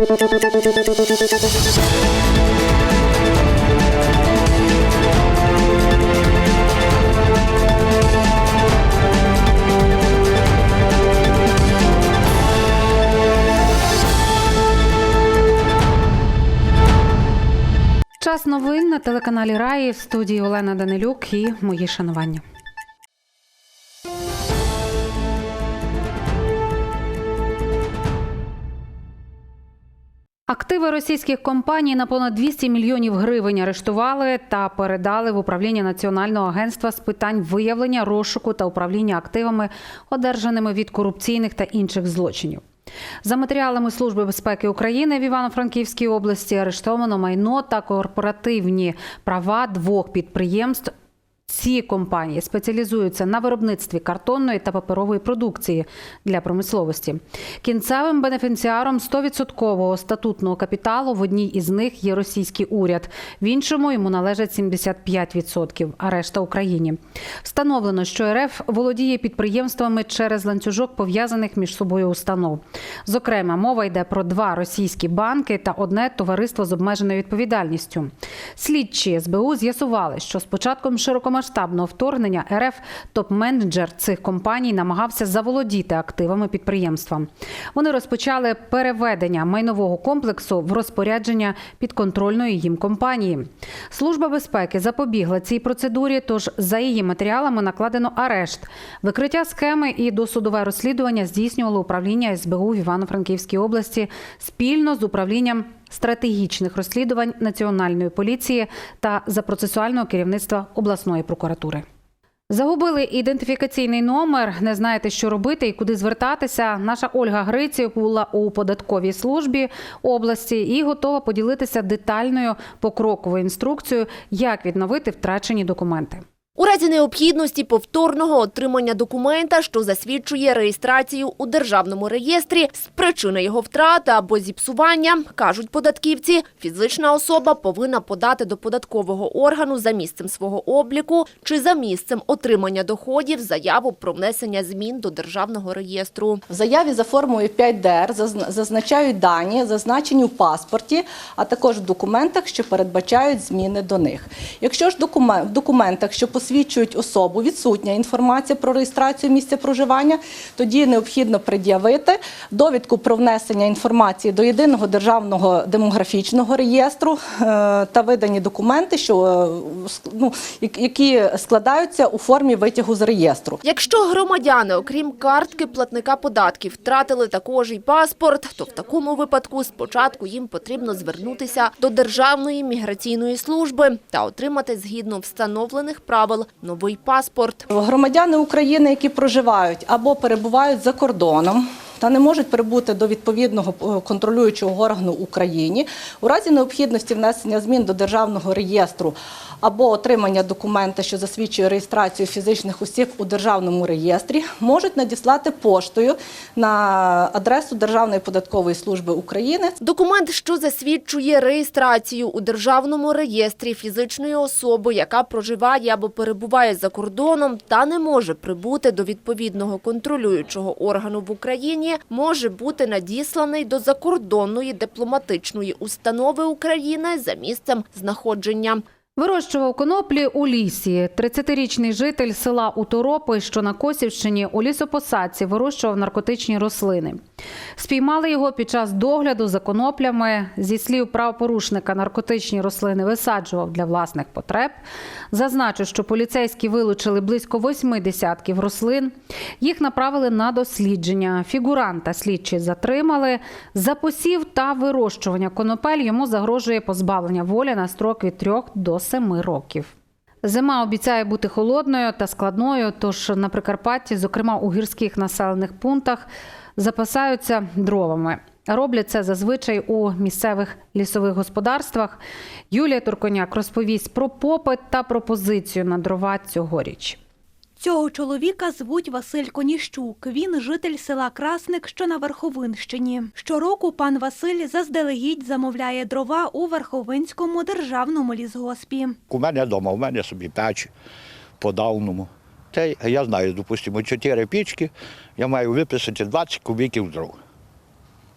Час новин на телеканалі Раї в студії Олена Данилюк і мої шанування. Активи російських компаній на понад 200 мільйонів гривень арештували та передали в управління Національного агентства з питань виявлення, розшуку та управління активами, одержаними від корупційних та інших злочинів. За матеріалами Служби безпеки України в Івано-Франківській області арештовано майно та корпоративні права двох підприємств. Ці компанії спеціалізуються на виробництві картонної та паперової продукції для промисловості. Кінцевим бенефіціаром 100% статутного капіталу в одній із них є російський уряд. В іншому йому належать 75%, а решта Україні. Встановлено, що РФ володіє підприємствами через ланцюжок пов'язаних між собою установ. Зокрема, мова йде про два російські банки та одне товариство з обмеженою відповідальністю. Слідчі СБУ з'ясували, що з початком широкомасштабного вторгнення РФ топ-менеджер цих компаній намагався заволодіти активами підприємства. Вони розпочали переведення майнового комплексу в розпорядження підконтрольної їм компанії. Служба безпеки запобігла цій процедурі, тож за її матеріалами накладено арешт. Викриття схеми і досудове розслідування здійснювало управління СБУ в Івано-Франківській області спільно з управлінням стратегічних розслідувань Національної поліції та за процесуального керівництва обласної прокуратури. Загубили ідентифікаційний номер, не знаєте, що робити і куди звертатися. Наша Ольга Гриців була у податковій службі області і готова поділитися детальною покроковою інструкцією, як відновити втрачені документи. У разі необхідності повторного отримання документа, що засвідчує реєстрацію у державному реєстрі з причини його втрати або зіпсування, кажуть податківці, фізична особа повинна подати до податкового органу за місцем свого обліку чи за місцем отримання доходів заяву про внесення змін до державного реєстру. В заяві за формою 5ДР зазначають дані, зазначені в паспорті, а також в документах, що передбачають зміни до них. Якщо ж в документах, що посвідчують особу, відсутня інформація про реєстрацію місця проживання, тоді необхідно пред'явити довідку про внесення інформації до єдиного державного демографічного реєстру е, та видані документи, що е, ну, які складаються у формі витягу з реєстру. Якщо громадяни, окрім картки платника податків, втратили також і паспорт, то в такому випадку спочатку їм потрібно звернутися до Державної міграційної служби та отримати згідно встановлених правил новий паспорт. Громадяни України, які проживають або перебувають за кордоном. Та не можуть прибути до відповідного е, контролюючого органу Україні у разі необхідності внесення змін до державного реєстру або отримання документа, що засвідчує реєстрацію фізичних осіб у державному реєстрі, можуть надіслати поштою на адресу Державної податкової служби України. Документ, що засвідчує реєстрацію у державному реєстрі фізичної особи, яка проживає або перебуває за кордоном та не може прибути до відповідного контролюючого органу в Україні, може бути надісланий до закордонної дипломатичної установи України за місцем знаходження. Вирощував коноплі у лісі. 30-річний житель села Уторопи, що на Косівщині, у лісопосадці вирощував наркотичні рослини. Спіймали його під час догляду за коноплями. Зі слів правопорушника, наркотичні рослини висаджував для власних потреб. Зазначу, що поліцейські вилучили близько восьми десятків рослин. Їх направили на дослідження. Фігуранта слідчі затримали. За посів та вирощування конопель йому загрожує позбавлення волі на строк від 3 до 7 років. Зима обіцяє бути холодною та складною, тож на Прикарпатті, зокрема у гірських населених пунктах, запасаються дровами. Роблять це зазвичай у місцевих лісових господарствах. Юлія Турконяк розповість про попит та пропозицію на дрова цьогоріч. Цього чоловіка звуть Василь Коніщук. Він житель села Красник, що на Верховинщині. Щороку пан Василь заздалегідь замовляє дрова у Верховинському державному лісгоспі. У мене вдома, у мене собі печ по давному. Це я знаю, допустимо, чотири пічки, я маю виписати 20 кубіків дров.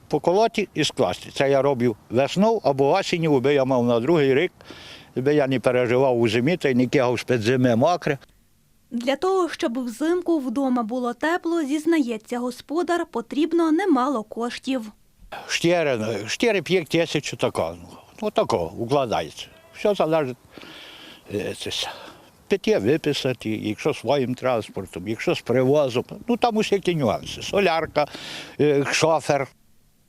Поколоти і скласти. Це я робив весною або осінню, аби я мав на другий рік, аби я не переживав у зимі та й не кигав з-під зими мокре. Для того, щоб взимку вдома було тепло, зізнається господар, потрібно немало коштів. 4-5 тисяч такого. Ну, такого укладається. Все залежить е, питє виписати, якщо своїм транспортом, якщо з привозом. Ну там усякі нюанси. Солярка, е, шофер.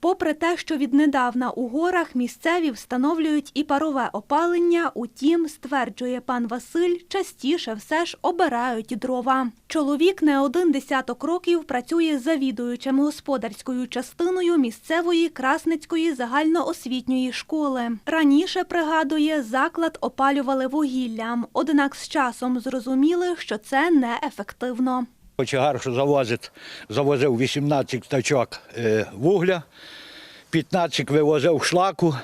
Попри те, що віднедавна у горах місцеві встановлюють і парове опалення, утім, стверджує пан Василь, частіше все ж обирають дрова. Чоловік не один десяток років працює завідуючим господарською частиною місцевої Красницької загальноосвітньої школи. Раніше пригадує, заклад опалювали вугіллям, однак з часом зрозуміли, що це неефективно. Кочегар, що завозить, завозив 18 тачок е, вугля, 15 вивозив шлаку,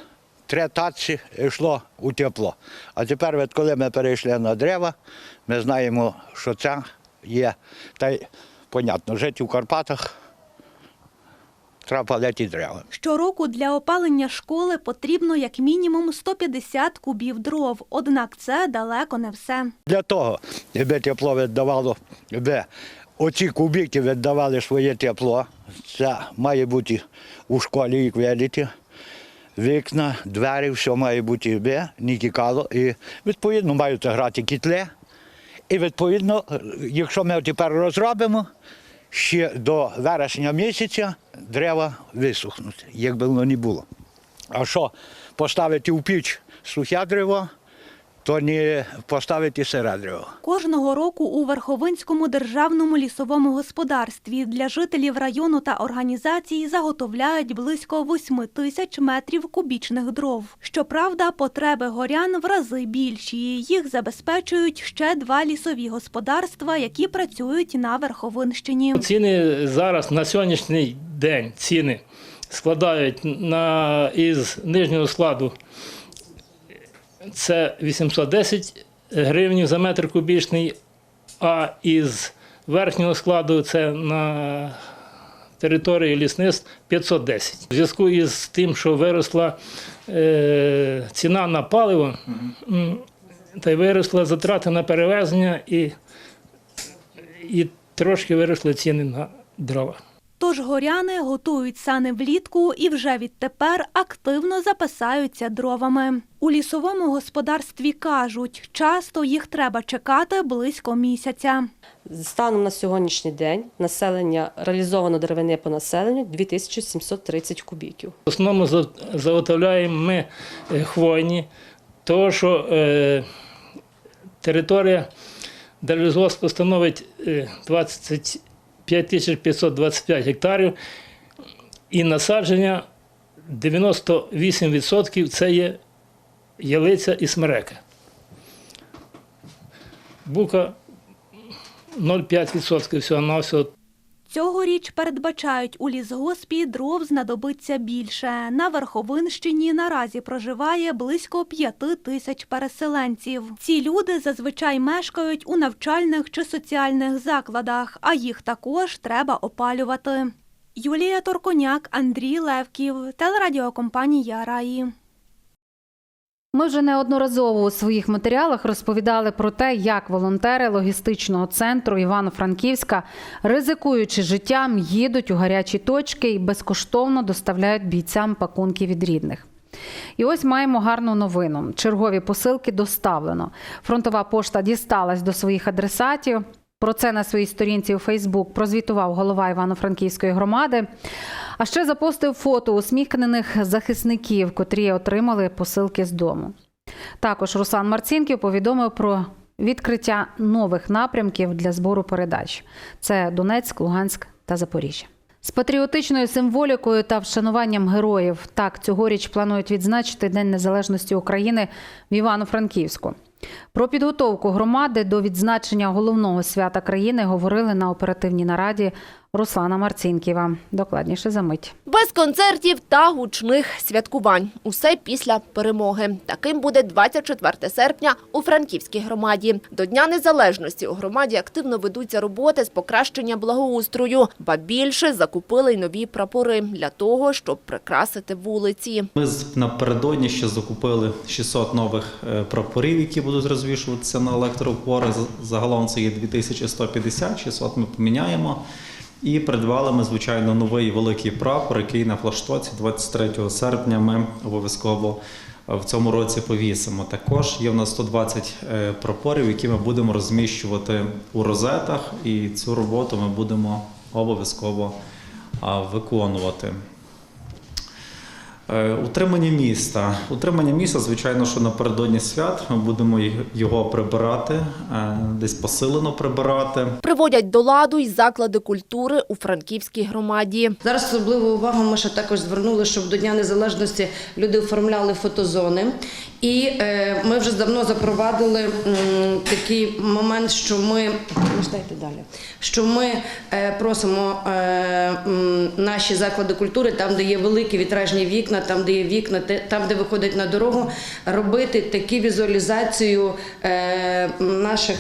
три таці йшло у тепло. А тепер, от коли ми перейшли на дерева, ми знаємо, що це є. Та й, понятно, жити в Карпатах треба палити дерева. Щороку для опалення школи потрібно як мінімум 150 кубів дров, однак це далеко не все. Для того, аби тепло віддавало, аби оці кубики віддавали своє тепло, це має бути у школі, як видите, вікна, двері, все має бути, аби не тікало. І відповідно мають грати кітли. І відповідно, якщо ми тепер розробимо, ще до вересня місяця дерева висохнуть, як би воно не було. А що поставити в піч сухе дерево, то не поставити сире. Кожного року у Верховинському державному лісовому господарстві для жителів району та організацій заготовляють близько 8 тисяч метрів кубічних дров. Щоправда, потреби горян в рази більші. Їх забезпечують ще два лісові господарства, які працюють на Верховинщині. Ціни зараз на сьогоднішній день ціни складають на, із нижнього складу це 810 гривень за метр кубічний, а із верхнього складу це на території лісництв 510. У зв'язку із тим, що виросла е, ціна на паливо, та й виросла затрати на перевезення і, і трошки виросли ціни на дрова. Тож горяни готують сани влітку і вже відтепер активно запасаються дровами. У лісовому господарстві кажуть, часто їх треба чекати близько місяця. Станом на сьогоднішній день населення реалізовано деревини по населенню 2730 кубіків. В основному заготовляємо ми е, хвойні, тому що е, територія деревозгоспу становить 20 е, 5525 гектарів і насадження 98% це є ялиця і смерека. Бука 0,5% всього на всього. Цьогоріч передбачають у лісгоспі дров знадобиться більше. На Верховинщині наразі проживає близько п'яти тисяч переселенців. Ці люди зазвичай мешкають у навчальних чи соціальних закладах, а їх також треба опалювати. Юлія Торконяк, Андрій Левків, телерадіокомпанія Раї. Ми вже неодноразово у своїх матеріалах розповідали про те, як волонтери логістичного центру Івано-Франківська, ризикуючи життям, їдуть у гарячі точки і безкоштовно доставляють бійцям пакунки від рідних. І ось маємо гарну новину. Чергові посилки доставлено. Фронтова пошта дісталась до своїх адресатів. Про це на своїй сторінці у Фейсбук прозвітував голова Івано-Франківської громади. А ще запостив фото усміхнених захисників, котрі отримали посилки з дому. Також Руслан Марцінків повідомив про відкриття нових напрямків для збору передач: це Донецьк, Луганськ та Запоріжжя. З патріотичною символікою та вшануванням героїв так цьогоріч планують відзначити День Незалежності України в Івано-Франківську. Про підготовку громади до відзначення головного свята країни говорили на оперативній нараді Руслана Марцінківа. Докладніше за мить. Без концертів та гучних святкувань. Усе після перемоги. Таким буде 24 серпня у Франківській громаді. До Дня Незалежності у громаді активно ведуться роботи з покращення благоустрою. Ба більше закупили й нові прапори для того, щоб прикрасити вулиці. Ми з- напередодні ще закупили 600 нових е, прапорів, які будуть розвішуватися на електроопори. Загалом це є 2150, 600 ми поміняємо. І придбали ми, звичайно, новий великий прапор, який на флаштоці 23 серпня ми обов'язково е, в цьому році повісимо. Також є в нас 120 е, прапорів, які ми будемо розміщувати у розетах, і цю роботу ми будемо обов'язково виконувати. Е, Утримання міста. Утримання міста, звичайно, що напередодні свят ми будемо його прибирати, е, десь посилено прибирати. Приводять до ладу й заклади культури у Франківській громаді. Зараз особливу увагу ми ще також звернули, щоб до Дня Незалежності люди оформляли фотозони. І е, ми вже давно запровадили м, такий момент, що ми далі, що ми е, просимо е, м, наші заклади культури, там, де є великі вітражні вікна, там, де є вікна, те- там, де виходять на дорогу, робити таку візуалізацію е, наших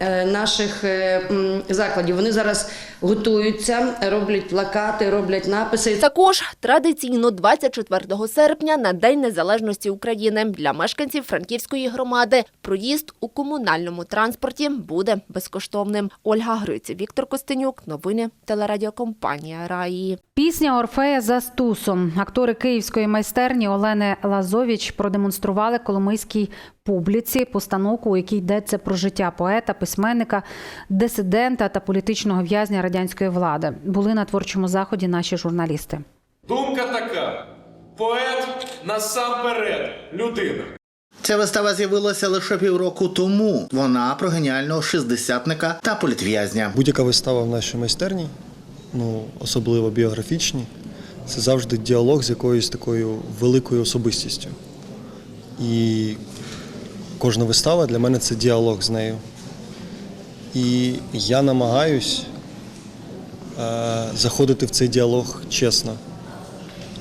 е, наших е, м, закладів. Вони зараз готуються, роблять плакати, роблять написи. Також традиційно 24 серпня на День Незалежності України для мешканців Франківської громади проїзд у комунальному транспорті буде безкоштовним. Ольга Гриці, Віктор Костенюк. Новини телерадіокомпанія Раї. Пісня Орфея за стусом. Актори київської майстерні Олени Лазовіч продемонстрували коломийській публіці постановку, у якій йдеться про життя поета, письменника, дисидента та політичного в'язня радянської влади. Були на творчому заході наші журналісти. Думка така: поет насамперед людина. Ця вистава з'явилася лише півроку тому. Вона про геніального шістдесятника та політв'язня. Будь-яка вистава в нашій майстерні, ну особливо біографічні, це завжди діалог з якоюсь такою великою особистістю. І кожна вистава для мене це діалог з нею. І я намагаюсь заходити в цей діалог чесно.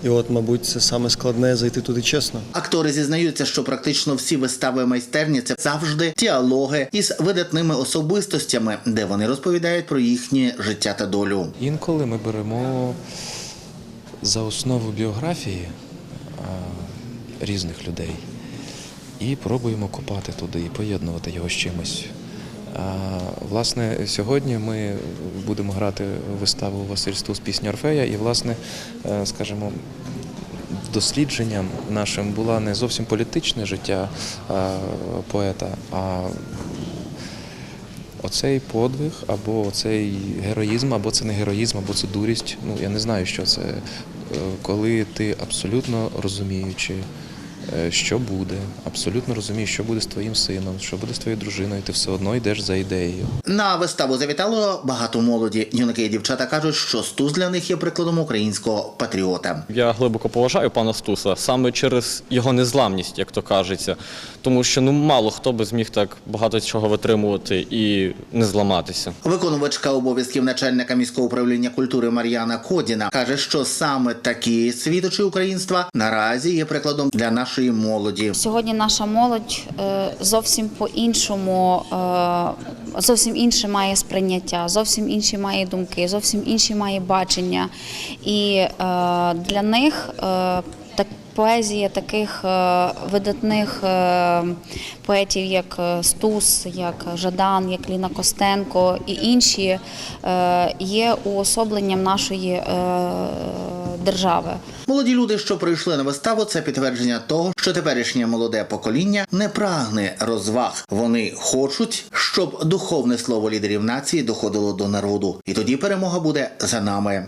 І от, мабуть, це саме складне зайти туди чесно. Актори зізнаються, що практично всі вистави майстерні це завжди діалоги із видатними особистостями, де вони розповідають про їхнє життя та долю. Інколи ми беремо за основу біографії різних людей і пробуємо копати туди і поєднувати його з чимось. Власне, сьогодні ми будемо грати виставу Василь Стус пісня Орфея, і, власне, е, скажімо, дослідженням нашим була не зовсім політичне життя поета, а оцей подвиг, або оцей героїзм, або це не героїзм, або це дурість. Ну я не знаю, що це. Е, Коли ти абсолютно розуміючи, е, що буде, абсолютно розумієш, що буде з твоїм сином, що буде з твоєю дружиною, ти все одно йдеш за ідеєю. На виставу завітало багато молоді. Юнаки і дівчата кажуть, що Стус для них є прикладом українського патріота. Я глибоко поважаю пана Стуса саме через його незламність, як то кажеться. Тому що ну мало хто би зміг так багато чого витримувати і не зламатися. Виконувачка обов'язків начальника міського управління культури Мар'яна Кодіна каже, що саме такі світочі українства наразі є прикладом для нашої молоді. Сьогодні наша молодь е, зовсім по-іншому, е, зовсім інше має сприйняття, зовсім інші має думки, зовсім інші має бачення. І е, для них. Поезія таких е, видатних е, поетів, як е, Стус, як Жадан, як Ліна Костенко і інші, є уособленням нашої держави. Молоді люди, що прийшли на виставу, це підтвердження того, що теперішнє молоде покоління не прагне розваг. Вони хочуть, щоб духовне слово лідерів нації доходило до народу, і тоді перемога буде за нами.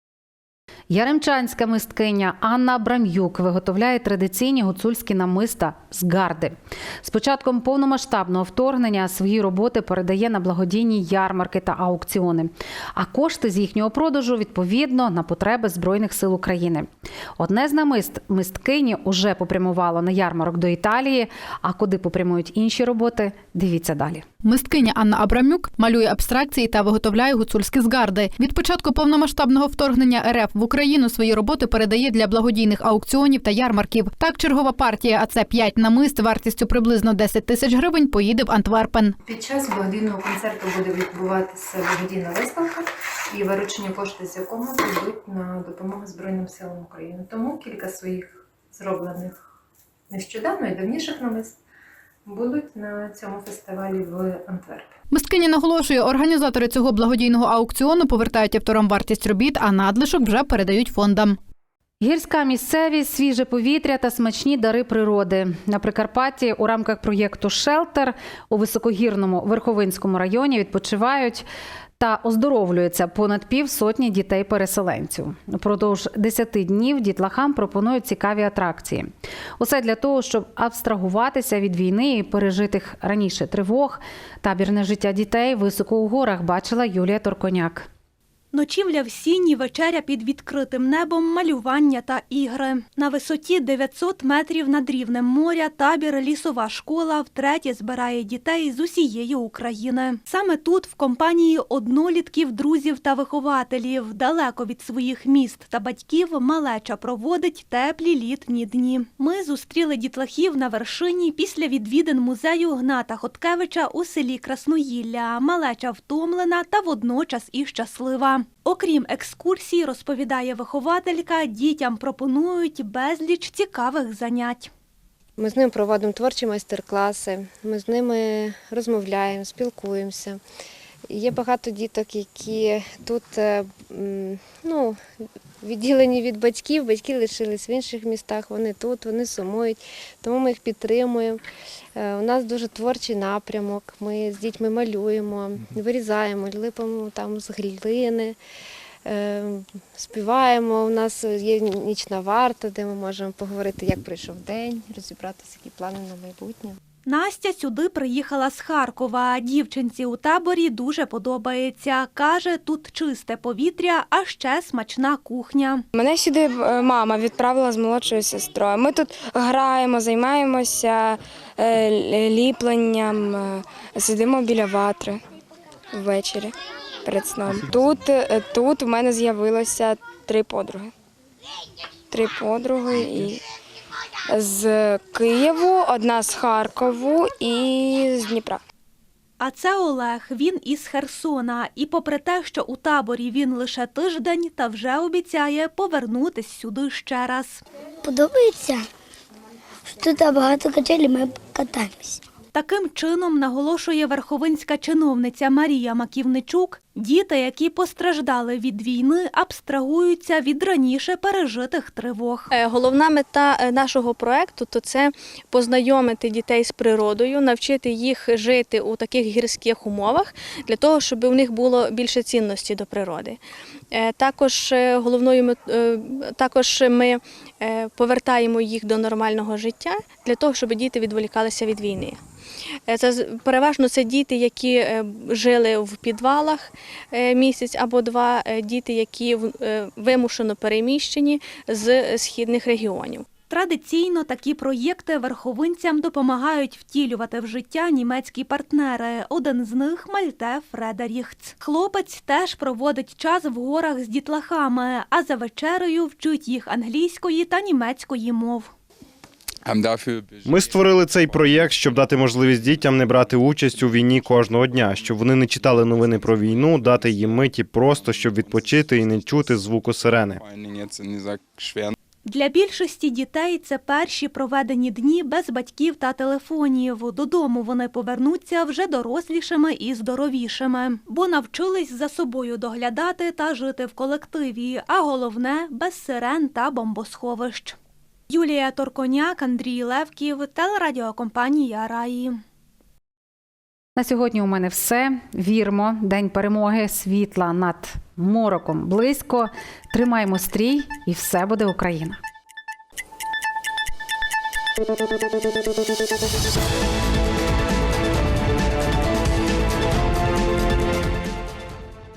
Яремчанська мисткиня Анна Абрам'юк виготовляє традиційні гуцульські намиста з гарди. З початком повномасштабного вторгнення свої роботи передає на благодійні ярмарки та аукціони. А кошти з їхнього продажу відповідно на потреби Збройних сил України. Одне з намист мисткині уже попрямувало на ярмарок до Італії. А куди попрямують інші роботи? Дивіться далі. Мисткиня Анна Абрамюк малює абстракції та виготовляє гуцульські згарди. Від початку повномасштабного вторгнення РФ в Україну свої роботи передає для благодійних аукціонів та ярмарків. Так, чергова партія, а це 5 намист вартістю приблизно 10 тисяч гривень, поїде в Антверпен. Під час благодійного концерту буде відбуватися благодійна виставка і виручені кошти з якого підуть на допомогу Збройним силам України. Тому кілька своїх зроблених нещодавно і давніших намист будуть на цьому фестивалі в Антверпі. Мисткині наголошує, організатори цього благодійного аукціону повертають авторам вартість робіт, а надлишок вже передають фондам. Гірська місцевість, свіже повітря та смачні дари природи. На Прикарпатті у рамках проєкту Шелтер у високогірному Верховинському районі відпочивають та оздоровлюється понад півсотні дітей-переселенців. Продовж 10 днів дітлахам пропонують цікаві атракції. Усе для того, щоб абстрагуватися від війни і пережитих раніше тривог. Табірне життя дітей високо у горах бачила Юлія Торконяк. Ночівля в сіні, вечеря під відкритим небом, малювання та ігри. На висоті 900 метрів над рівнем моря табір лісова школа втретє збирає дітей з усієї України. Саме тут, в компанії однолітків, друзів та вихователів, далеко від своїх міст та батьків, малеча проводить теплі літні дні. Ми зустріли дітлахів на вершині після відвідин музею Гната Хоткевича у селі Красноїлля. Малеча втомлена та водночас і щаслива. Окрім екскурсій, розповідає вихователька, дітям пропонують безліч цікавих занять. Ми з ними проводимо творчі майстер-класи, ми з ними розмовляємо, спілкуємося. Є багато діток, які тут е, ну, відділені від батьків, батьки лишились в інших містах, вони тут, вони сумують, тому ми їх підтримуємо. Е, У нас дуже творчий напрямок. Ми з дітьми малюємо, вирізаємо, липимо там з глини, е, співаємо. У нас є нічна варта, де ми можемо поговорити, як пройшов день, розібратися, які плани на майбутнє. Настя сюди приїхала з Харкова. Дівчинці у таборі дуже подобається. Каже, тут чисте повітря, а ще смачна кухня. Мене сюди е, мама відправила з молодшою сестрою. Ми тут граємо, займаємося е, ліпленням, е, сидимо біля ватри ввечері перед сном. Тут, тут в мене з'явилося три подруги. Три подруги і з Києву, одна з Харкову і з Дніпра. А це Олег. Він із Херсона. І попри те, що у таборі він лише тиждень, та вже обіцяє повернутись сюди ще раз. Подобається, що тут багато качелі, ми катаємося. Таким чином, наголошує верховинська чиновниця Марія Маківничук, діти, які постраждали від війни, абстрагуються від раніше пережитих тривог. Е, Головна мета е, нашого проекту то це познайомити дітей з природою, навчити їх жити у таких гірських умовах для того, щоб у них було більше цінності до природи. Е, Також головною також ми повертаємо їх до нормального життя для того, щоб діти відволікалися від війни. Е, Це переважно це діти, які е, жили в підвалах е, місяць або два, діти, які вимушено переміщені з східних регіонів. Традиційно такі проєкти верховинцям допомагають втілювати в життя німецькі партнери. Один з них Мальте Фредеріхц. Хлопець теж проводить час в горах з дітлахами, а за вечерею вчить їх англійської та німецької мов. Ми створили цей проєкт, щоб дати можливість дітям не брати участь у війні кожного дня, щоб вони не читали новини про війну, дати їм миті просто щоб відпочити і не чути звуку сирени. Для більшості дітей це перші проведені дні без батьків та телефонів. Додому вони повернуться вже дорослішими і здоровішими, бо навчились за собою доглядати та жити в колективі. А головне без сирен та бомбосховищ. Юлія Торконяк, Андрій Левків, телерадіокомпанія Раї. На сьогодні у мене все. Вірмо, день перемоги, світла над мороком близько. Тримаємо стрій, і все буде Україна.